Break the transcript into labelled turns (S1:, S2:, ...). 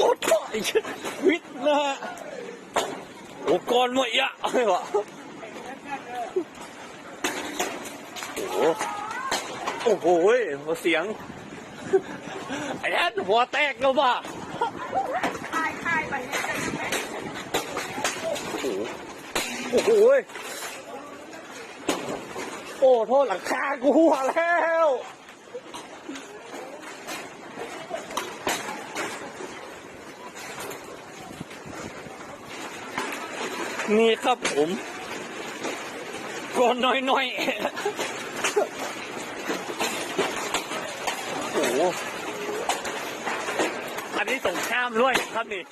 S1: กดถอยวิทย์นะฮะโอ้ก้อนหมดยะอะไรวะโอ้โหโอ้โหเสียงไอ้แอดหัวแตกแล้วป่ะ
S2: คายคายไปเนี่ย
S1: โอ้โหโอ้โห โอ้โทษหลังคากูหัวแล้ว นี่ครับผมก่อนน้อยๆโอ้โหอันนี้สงข้ามด้วยครับนี่